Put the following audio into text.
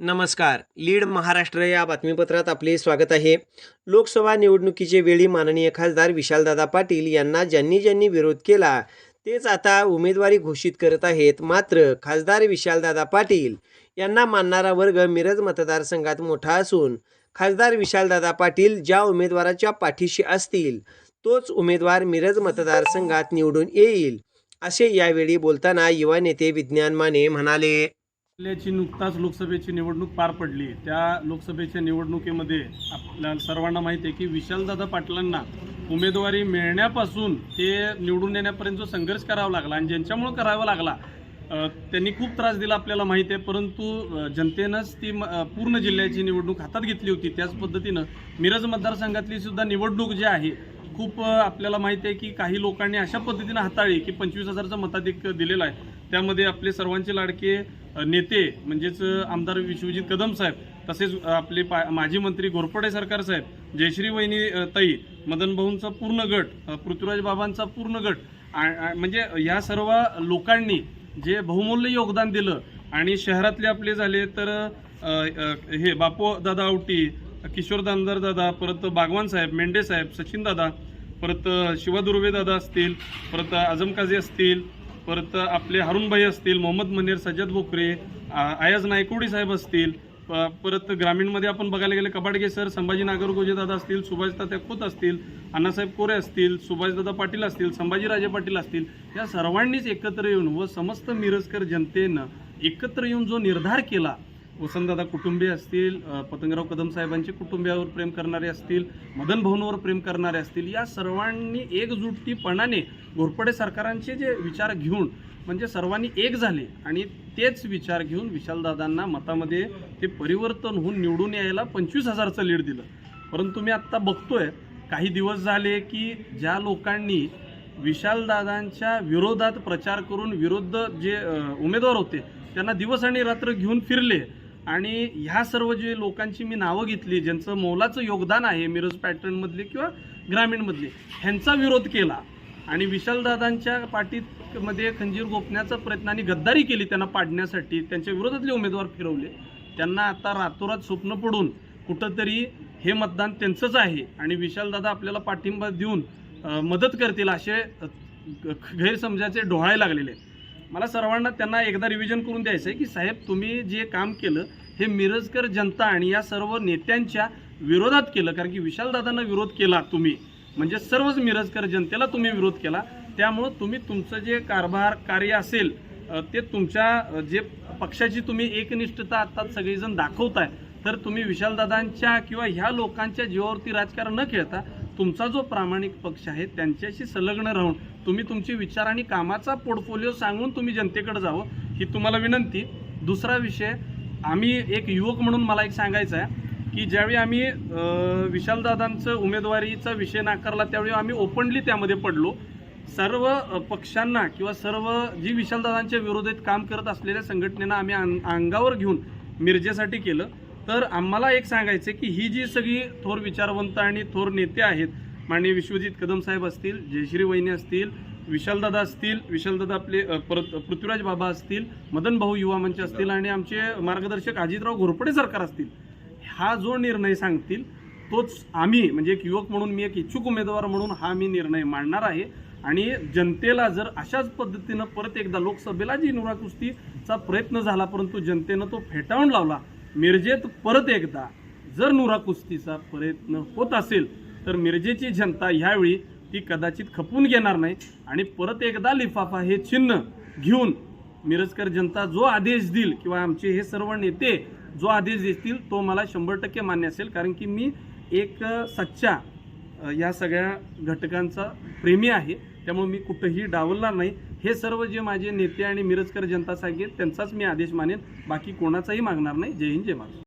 नमस्कार. लीड महाराष्ट्र या बातमीपत्रात आपले स्वागत आहे. लोकसभा निवडणुकीचे वेळी माननीय खासदार विशालदादा पाटील यांना ज्यांनी ज्यांनी विरोध केला तेच आता उमेदवारी घोषित करत आहेत. मात्र खासदार विशालदादा पाटील यांना मानणारा वर्ग मिरज मतदारसंघात मोठा असून खासदार विशालदादा पाटील ज्या उमेदवाराच्या पाठीशी असतील तोच उमेदवार मिरज मतदारसंघात निवडून येईल असे यावेळी बोलताना युवा नेते विज्ञान माने म्हणाले. जिल्ह्याची नुकताच लोकसभेची निवडणूक पार पडली. त्या लोकसभेच्या निवडणुकीमध्ये आपल्या सर्वांना माहिती आहे की विशालदादा पाटलांना उमेदवारी मिळण्यापासून ते निवडून येण्यापर्यंत जो संघर्ष करावा लागला आणि ज्यांच्यामुळं करावा लागला त्यांनी खूप त्रास दिला आपल्याला माहिती आहे. परंतु जनतेनंच ती म- पूर्ण जिल्ह्याची निवडणूक हातात घेतली होती. त्याच पद्धतीनं मिरज मतदारसंघातली सुद्धा निवडणूक जी आहे खूप आपल्याला माहिती आहे की काही लोकांनी अशा पद्धतीनं हाताळली की पंचवीस हजारचा मताधिक दिलेला आहे. त्यामध्ये आपले सर्वांचे लाडके नेते म्हणजेच आमदार विश्वजित कदम साहेब तसेच आपले पा माजी मंत्री घोरपडे सरकार साहेब जयश्री वहिनी ताई मदन भाऊंचा पूर्ण गट पृथ्वीराज बाबांचा पूर्ण गट आ- म्हणजे ह्या सर्व लोकांनी जे बहुमूल्य योगदान दिलं आणि शहरातले आपले झाले तर हे बापू दादा आवटी किशोर दामदार दादा परत बागवान साहेब मेंढे साहेब सचिन दादा परत शिवा दुर्वे दादा असतील परत आझम काझी असतील परत आपले हरुणबाई असतील मोहम्मद मनीर सज्जद बोकरे आयाज नायकोडी साहेब असतील प- परत ग्रामीणमध्ये आपण बघायला गेले कबाडगे सर संभाजी नागरगोजे दादा असतील सुभाष खोत असतील अण्णासाहेब कोरे असतील सुभाषदादा पाटील असतील संभाजीराजे पाटील असतील या सर्वांनीच एकत्र येऊन व समस्त मिरजकर जनतेनं एकत्र येऊन जो निर्धार केला वसंतदादा कुटुंबीय असतील पतंगराव कदम साहेबांचे कुटुंबियावर प्रेम करणारे असतील मदन भवनवर प्रेम करणारे असतील या सर्वांनी एकजुटीपणाने घोरपडे सरकारांचे जे विचार घेऊन म्हणजे सर्वांनी एक झाले आणि तेच विचार घेऊन विशालदादांना मतामध्ये ते परिवर्तन होऊन निवडून यायला पंचवीस हजारचं लीड दिलं. परंतु मी आत्ता बघतोय काही दिवस झाले की ज्या लोकांनी विशालदादांच्या विरोधात प्रचार करून विरुद्ध जे उमेदवार होते त्यांना दिवस आणि रात्र घेऊन फिरले आणि ह्या सर्व जे लोकांची मी नावं घेतली ज्यांचं मोलाचं योगदान आहे मिरज पॅटर्नमधले किंवा ग्रामीणमधले ह्यांचा विरोध केला. आणि विशालदादांच्या पाठीत मध्ये खंजीर गोपण्याचा प्रयत्न आणि गद्दारी केली त्यांना पाडण्यासाठी त्यांच्या विरोधातले उमेदवार फिरवले. त्यांना आता रातोरात स्वप्न पडून कुठंतरी हे मतदान त्यांचंच आहे आणि विशालदादा आपल्याला पाठिंबा देऊन मदत करतील असे गैरसमजाचे डोहाळे लागलेले आहेत. मला सर्वांना त्यांना एकदा रिव्हिजन करून द्यायचं आहे की साहेब तुम्ही जे काम केलं हे मिरजकर जनता आणि या सर्व नेत्यांच्या विरोधात केलं. कारण की विशालदादांना विरोध केला तुम्ही. म्हणजे सर्वच मिरजकर जनतेला तुम्ही विरोध केला. त्यामुळं तुम्ही तुमचं जे कारभार कार्य असेल ते तुमच्या जे पक्षाची तुम्ही एकनिष्ठता आत्ता सगळेजण दाखवताय तर तुम्ही विशालदादांच्या किंवा ह्या लोकांच्या जीवावरती राजकारण न खेळता तुमचा जो प्रामाणिक पक्ष आहे त्यांच्याशी संलग्न राहून तुम्ही तुमचे विचार आणि कामाचा पोर्टफोलिओ सांगून तुम्ही जनतेकडे जावं ही तुम्हाला विनंती. दुसरा विषय आम्ही एक युवक म्हणून मला एक सांगायचं आहे की ज्यावेळी आम्ही विशालदादांचं उमेदवारीचा विषय नाकारला त्यावेळी आम्ही ओपनली त्यामध्ये पडलो. सर्व पक्षांना किंवा सर्व जी विशालदादांच्या विरोधात काम करत असलेल्या संघटनेनं आम्ही अंग- अंगावर घेऊन मिरजेसाठी केलं. तर आम्हाला एक सांगायचं की ही जी सगळी थोर विचारवंत आणि थोर नेते आहेत माननीय विश्वजित कदम साहेब असतील जयश्री वहिनी असतील विशालदादा असतील विशालदादा आपले परत पृथ्वीराज बाबा असतील मदन भाऊ युवा मंच असतील आणि आमचे मार्गदर्शक अजितराव घोरपडे सरकार असतील हा जो निर्णय सांगतील तोच आम्ही म्हणजे एक युवक म्हणून मी एक इच्छुक उमेदवार म्हणून हा मी निर्णय मांडणार आहे. आणि जनतेला जर अशाच पद्धतीनं परत एकदा लोकसभेला जी नुरा कुस्तीचा प्रयत्न झाला परंतु जनतेनं तो फेटाळून लावला मिरजेत परत एकदा जर नुरा कुस्तीचा प्रयत्न होत असेल तर मिरजेची जनता ह्यावेळी ती कदाचित खपून घेणार नाही आणि परत एकदा लिफाफा हे चिन्ह घेऊन मिरजकर जनता जो आदेश देईल किंवा आमचे हे सर्व नेते जो आदेश देतील तो मला शंभर टक्के मान्य असेल. कारण की मी एक सच्चा या सगळ्या घटकांचा प्रेमी आहे. त्यामुळे मी कुठंही डावलणार नाही. हे सर्व जे माझे नेते आणि मिरजकर जनता सांगेल त्यांचाच मी आदेश मानेन. बाकी कोणाचाही मागणार नाही. जय हिंद जय महाराष्ट्र.